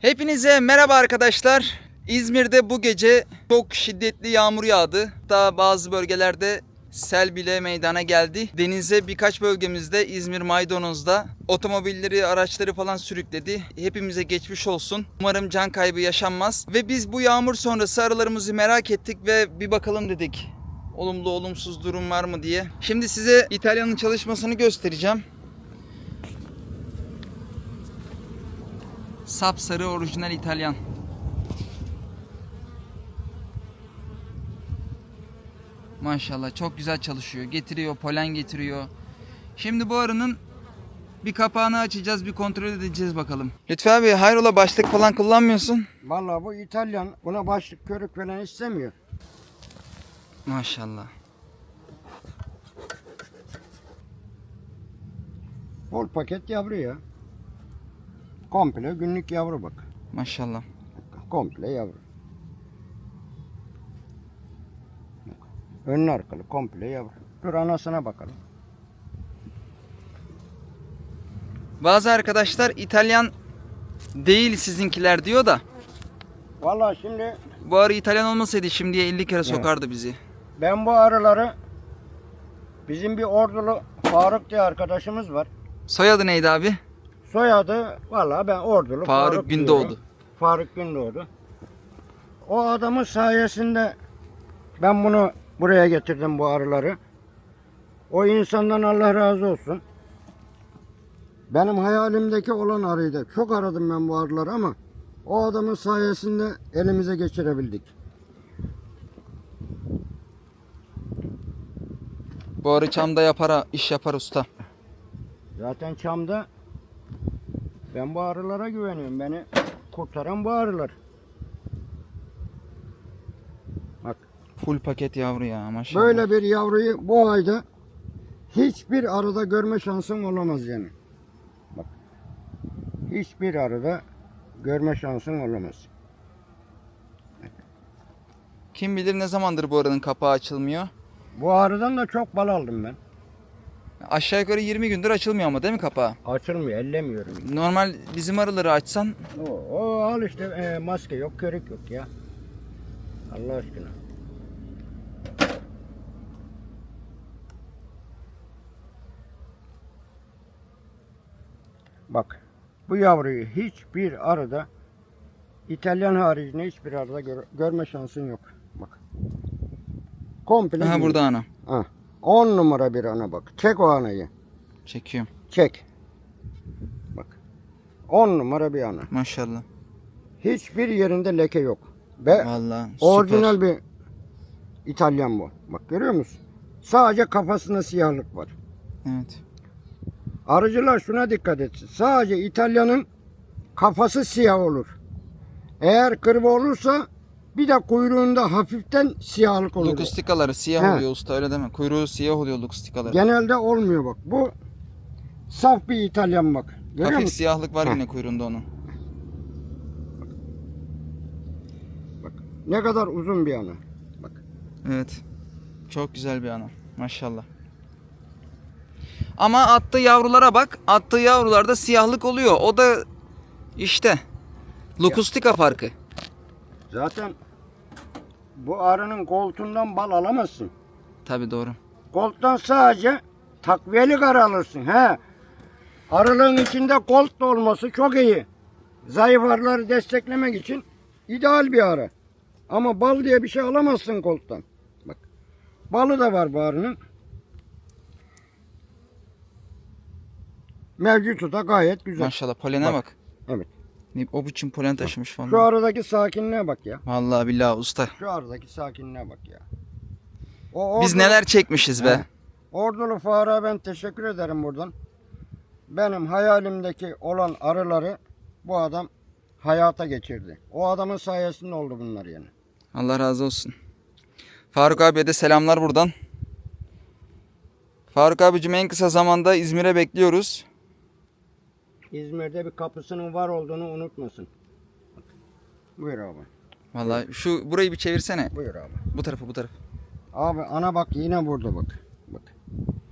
Hepinize merhaba arkadaşlar. İzmir'de bu gece çok şiddetli yağmur yağdı. Daha bazı bölgelerde sel bile meydana geldi. Denize birkaç bölgemizde İzmir Maydanoz'da otomobilleri, araçları falan sürükledi. Hepimize geçmiş olsun. Umarım can kaybı yaşanmaz. Ve biz bu yağmur sonrası aralarımızı merak ettik ve bir bakalım dedik. Olumlu olumsuz durum var mı diye. Şimdi size İtalya'nın çalışmasını göstereceğim. Sapsarı orijinal İtalyan. Maşallah çok güzel çalışıyor. Getiriyor, polen getiriyor. Şimdi bu arının bir kapağını açacağız, bir kontrol edeceğiz bakalım. Lütfü abi hayrola başlık falan kullanmıyorsun? Vallahi bu İtalyan buna başlık körük falan istemiyor. Maşallah. Bol paket yavru ya. Komple günlük yavru bak. Maşallah. Komple yavru. Önlü arkalı komple yavru. Dur anasına bakalım. Bazı arkadaşlar İtalyan değil sizinkiler diyor da Vallahi şimdi bu arı İtalyan olmasaydı şimdiye 50 kere sokardı bizi. ben bu arıları bizim bir ordulu Faruk diye arkadaşımız var. Soyadı neydi abi? Soyadı vallahi ben ordulu Faruk diyorum. Gündoğdu. Faruk Gündoğdu. O adamın sayesinde ben bunu buraya getirdim bu arıları. O insandan Allah razı olsun. Benim hayalimdeki olan arıydı. Çok aradım ben bu arıları ama o adamın sayesinde elimize geçirebildik. Bu arı çamda yapar, ha- iş yapar usta. Zaten Çam'da ben bu arılara güveniyorum. Beni kurtaran bu arılar. Bak Full paket yavru ya maşallah. Böyle bir yavruyu bu ayda hiçbir arada görme şansın olamaz yani. Bak. Hiçbir arada görme şansın olamaz. Kim bilir ne zamandır bu arının kapağı açılmıyor. Bu arıdan da çok bal aldım ben. Aşağı yukarı 20 gündür açılmıyor ama değil mi kapağı? Açılmıyor, ellemiyorum. Normal bizim arıları açsan O, o al işte e, maske yok, körük yok ya. Allah aşkına. Bak bu yavruyu hiçbir arada İtalyan haricinde hiçbir arada gör- görme şansın yok. Bak. Komple. Gibi. burada ana. Ha. 10 numara bir ana bak. Çek o anayı. Çekiyorum. Çek. Bak. 10 numara bir ana. Maşallah. Hiçbir yerinde leke yok. Ve Vallahi süper. orijinal bir İtalyan bu. Bak görüyor musun? Sadece kafasında siyahlık var. Evet. Arıcılar şuna dikkat etsin. Sadece İtalyanın kafası siyah olur. Eğer kırma olursa bir de kuyruğunda hafiften siyahlık olur. Lukustikaları siyah He. oluyor usta öyle deme. Kuyruğu siyah oluyor lukustikaları. Genelde olmuyor bak. Bu saf bir İtalyan bak. Görüyor Hafif musun? siyahlık var Heh. yine kuyruğunda onun. Ne kadar uzun bir ana. Bak. Evet. Çok güzel bir ana. Maşallah. Ama attığı yavrulara bak. Attığı yavrularda siyahlık oluyor. O da işte Lukustika farkı. Zaten bu arının koltuğundan bal alamazsın. Tabi doğru. Kolttan sadece takviyeli kar alırsın. He. Arılığın içinde kolt da olması çok iyi. Zayıf arıları desteklemek için ideal bir arı. Ama bal diye bir şey alamazsın kolttan. Bak. Balı da var bu arının. Mevcutu da gayet güzel. Maşallah polene Bak. bak. Evet. Ne- O biçim polen taşımış Şu falan. aradaki sakinliğe bak ya. Vallahi billahi usta. Şu aradaki sakinliğe bak ya. O Biz neler çekmişiz be. He. Ordulu Faruk'a ben teşekkür ederim buradan. Benim hayalimdeki olan arıları bu adam hayata geçirdi. O adamın sayesinde oldu bunlar yani. Allah razı olsun. Faruk abiye de selamlar buradan. Faruk abicim en kısa zamanda İzmir'e bekliyoruz. İzmir'de bir kapısının var olduğunu unutmasın. Buyur abi. Vallahi şu burayı bir çevirsene. Buyur abi. Bu tarafı bu taraf. Abi ana bak yine burada bak. Bak.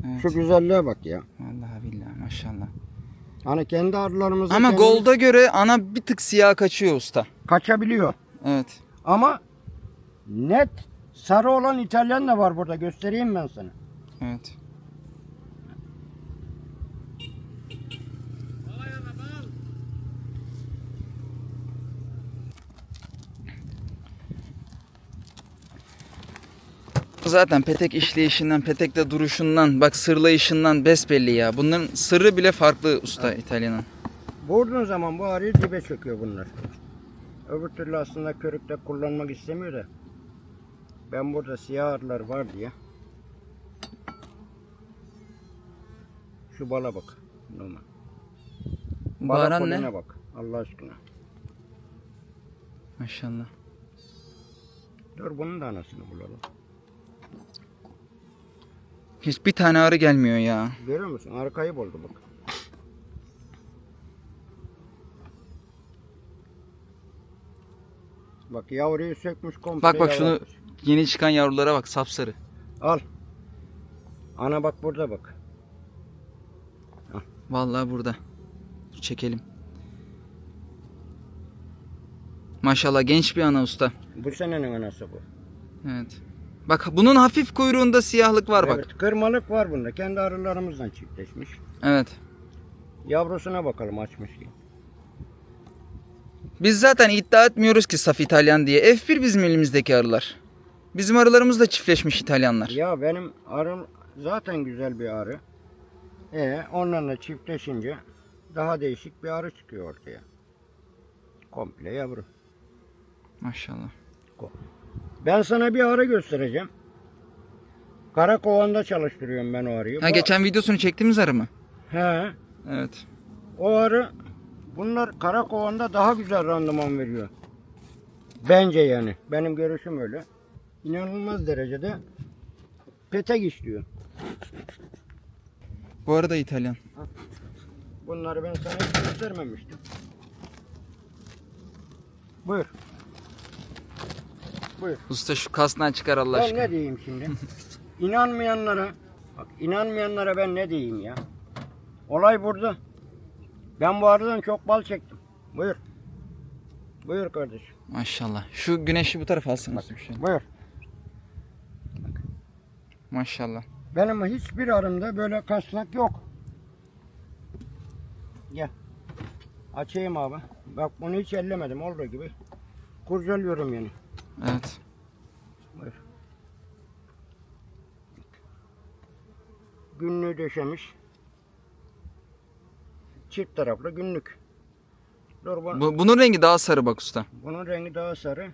Evet. Şu güzelliğe bak ya. Vallahi billahi maşallah. Hani kendi arılarımızı Ama kendimiz Gold'a göre ana bir tık siyah kaçıyor usta. kaçabiliyor. Evet. Ama net sarı olan İtalyan da var burada. Göstereyim ben sana. Evet. Zaten petek işleyişinden, petekte duruşundan, bak sırlayışından besbelli ya. Bunların sırrı bile farklı usta İtalyan'ın. Vurduğun zaman bu arıyı dibe çöküyor bunlar. Öbür türlü aslında körükte kullanmak istemiyor da. Ben burada siyah arılar var diye. Şu bala bak. Normal. Bala koline ne? bak. Allah aşkına. Maşallah. Dur bunun da anasını bulalım. Hiçbir tane arı gelmiyor ya. Görüyor musun? Arkayı buldu bak. Bak yavruyu sökmüş komple. Bak bak şunu yavrutmuş. yeni çıkan yavrulara bak sapsarı. Al. Ana bak burada bak. Vallahi burada. Çekelim. Maşallah genç bir ana usta. Bu senenin anası bu. Evet. Bak bunun hafif kuyruğunda siyahlık var bak. Evet, kırmalık var bunda. Kendi arılarımızdan çiftleşmiş. Evet. Yavrusuna bakalım açmış ki. Biz zaten iddia etmiyoruz ki saf İtalyan diye. F1 bizim elimizdeki arılar. Bizim arılarımız da çiftleşmiş İtalyanlar. Ya benim arım zaten güzel bir arı. E onlarla çiftleşince daha değişik bir arı çıkıyor ortaya. Komple yavru. Maşallah. Ben sana bir arı göstereceğim. Karakovanda çalıştırıyorum ben o arıyı. Ha Bu- geçen videosunu çektiğimiz arı mı? He. Evet. O arı bunlar Karakovanda daha güzel randıman veriyor. Bence yani. Benim görüşüm öyle. İnanılmaz derecede petek işliyor. Bu arada İtalyan. Bunları ben sana hiç göstermemiştim. Buyur. Buyur. Usta şu kasnağı çıkar Allah Ben aşkına. ne diyeyim şimdi? İnanmayanlara, bak inanmayanlara ben ne diyeyim ya? Olay burada. Ben bu arıdan çok bal çektim. Buyur. Buyur kardeşim. Maşallah. Şu güneşi bu tarafa şöyle. Buyur. Maşallah. Benim hiçbir arımda böyle kasnak yok. Gel. Açayım abi. Bak bunu hiç ellemedim olduğu gibi. Kurcalıyorum yani. Evet. Buyur. Günlüğü döşemiş. Çift taraflı günlük. Dur bu, Bu, bunun rengi daha sarı bak usta. bunun rengi daha sarı.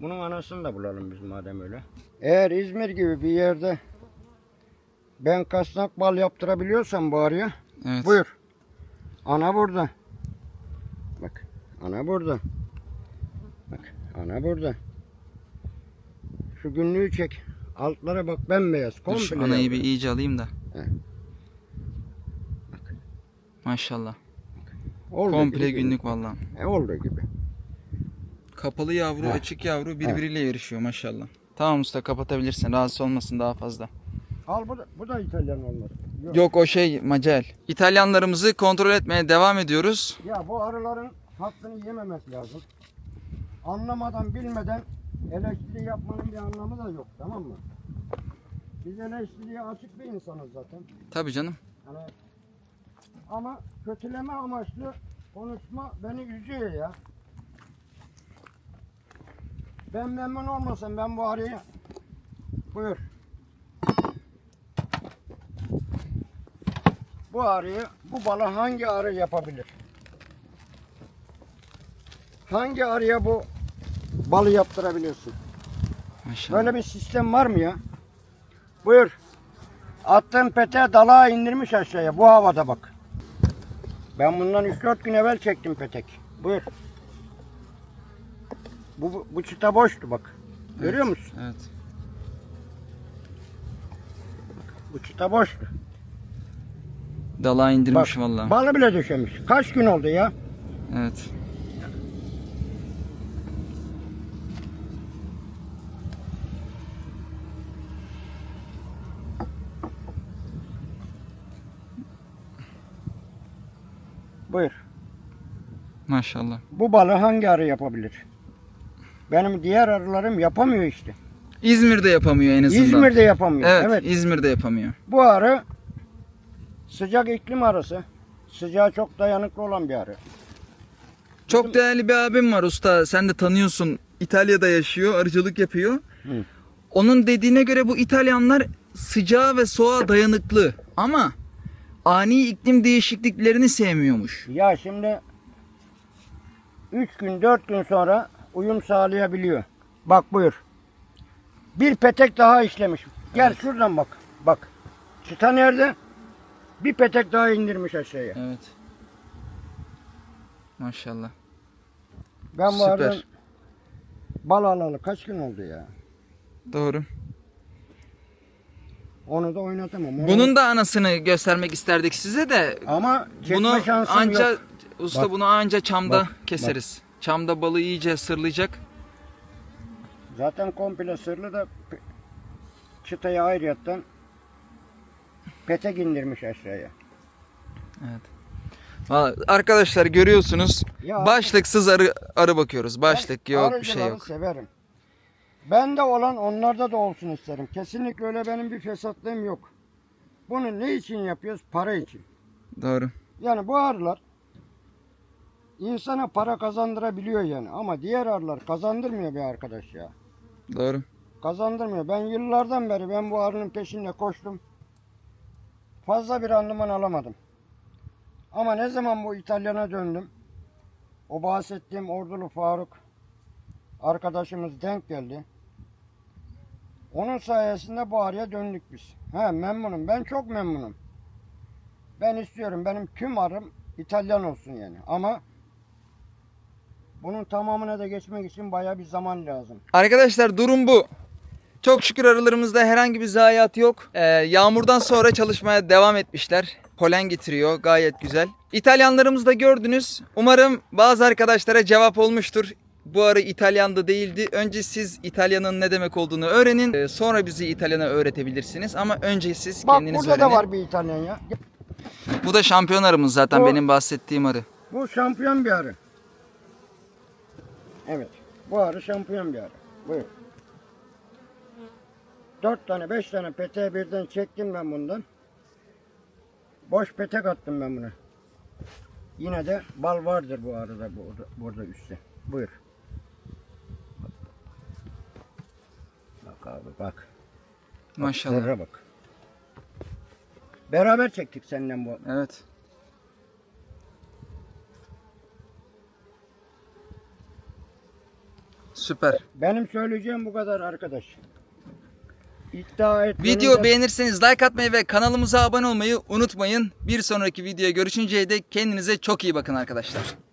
Bunun anasını da bulalım biz madem öyle. Eğer İzmir gibi bir yerde ben kasnak bal yaptırabiliyorsam bari ya. Evet. Buyur. Ana burada. Bak. Ana burada. Bak. Ana burada. Şu günlüğü çek. Altlara bak bembeyaz. Dur Komple. şu anayı yavru. bir iyice alayım da. Maşallah. Olduğu Komple gibi günlük vallahi. E, olduğu gibi. Kapalı yavru, Ha. açık yavru birbiriyle yarışıyor maşallah. Tamam usta kapatabilirsin. Rahatsız olmasın daha fazla. Al bu da, bu da İtalyan olmadı. Yok. Yok o şey Macel. İtalyanlarımızı kontrol etmeye devam ediyoruz. Ya bu arıların hakkını yememek lazım. Anlamadan bilmeden eleştiri yapmanın bir anlamı da yok tamam mı? Biz eleştiriye açık bir insanız zaten. Tabii canım. Hani ama kötüleme amaçlı konuşma beni üzüyor ya. Ben memnun olmasam ben bu arıyı buyur. Bu arıyı bu balı hangi arı yapabilir? Hangi arıya bu balı yaptırabiliyorsun? Maşallah. Böyle bir sistem var mı ya? Buyur. Attığın peteği dalağa indirmiş aşağıya bu havada bak. Ben bundan 3-4 gün evvel çektim petek. Buyur. Bu, bu, çıta boştu bak. Görüyor musun? Evet. Bu çıta boştu. Dalağı indirmiş Bak, vallahi. Balı bile döşemiş. Kaç gün oldu ya? Evet. Maşallah. Bu balığı hangi arı yapabilir? Benim diğer arılarım yapamıyor işte. İzmir'de yapamıyor en azından. İzmir'de yapamıyor. Evet, evet. İzmir'de yapamıyor. Bu arı sıcak iklim arısı. Sıcağa çok dayanıklı olan bir arı. Çok değerli bir abim var usta. Sen de tanıyorsun. İtalya'da yaşıyor, arıcılık yapıyor. Hı. Onun dediğine göre bu İtalyanlar sıcağa ve soğuğa dayanıklı. Ama ani iklim değişikliklerini sevmiyormuş. Ya şimdi 3 gün 4 gün sonra uyum sağlayabiliyor. Bak buyur. Bir petek daha işlemiş. Gel şuradan bak. Bak. Çıta nerede? Bir petek daha indirmiş aşağıya. Evet. Maşallah. Ben bu Süper. bal alalı kaç gün oldu ya? Doğru. Onu da oynatamam. Onu- Bunun da anasını göstermek isterdik size de ama çekme bunu şansım anca yok. usta Bak. bunu anca çamda Bak, keseriz. Çamda balığı iyice sırlayacak. Zaten komple sırlı da çıtayı ayrıyetten petek indirmiş aşağıya. Vallahi arkadaşlar görüyorsunuz. Ya- Başlıksız arı arı bakıyoruz. Başlık yok, bir şey yok. severim. Bende olan onlarda da olsun isterim. Kesinlikle öyle benim bir fesatlığım yok. Bunu ne için yapıyoruz? Para için. Doğru. Yani bu arılar insana para kazandırabiliyor yani. Ama diğer arılar kazandırmıyor be arkadaş ya. Doğru. Kazandırmıyor. Ben yıllardan beri ben bu arının peşinde koştum. Fazla bir randıman alamadım. Ama ne zaman bu İtalyan'a döndüm. O bahsettiğim Ordulu Faruk arkadaşımız denk geldi. Onun sayesinde bu arıya döndük biz. He memnunum. Ben çok memnunum. Ben istiyorum benim tüm arım İtalyan olsun yani. Ama bunun tamamına da geçmek için baya bir zaman lazım. Arkadaşlar durum bu. Çok şükür arılarımızda herhangi bir zayiat yok. Ee, yağmurdan sonra çalışmaya devam etmişler. Polen getiriyor gayet güzel. İtalyanlarımızı da gördünüz. Umarım bazı arkadaşlara cevap olmuştur. Bu arı İtalyan'da değildi. Önce siz İtalyan'ın ne demek olduğunu öğrenin. Ee, sonra bizi İtalyan'a öğretebilirsiniz. Ama önce siz Bak kendiniz burada öğrenin. da var bir İtalyan ya. Bu da şampiyon arımız zaten Bu- benim bahsettiğim arı. Bu şampiyon bir arı. Evet. Bu arı şampiyon bir arı. Buyur. Dört tane, beş tane peteği birden çektim ben bundan. Boş petek attım ben buna. Yine de bal vardır bu arada burada, burada üstte. Buyur. Abi bak. Maşallah. Zerre bak. Beraber çektik senden bu. Evet. Süper. Benim söyleyeceğim bu kadar arkadaş. İddia et. Video beğenirseniz like atmayı ve kanalımıza abone olmayı unutmayın. Bir sonraki videoya görüşünceye dek kendinize çok iyi bakın arkadaşlar.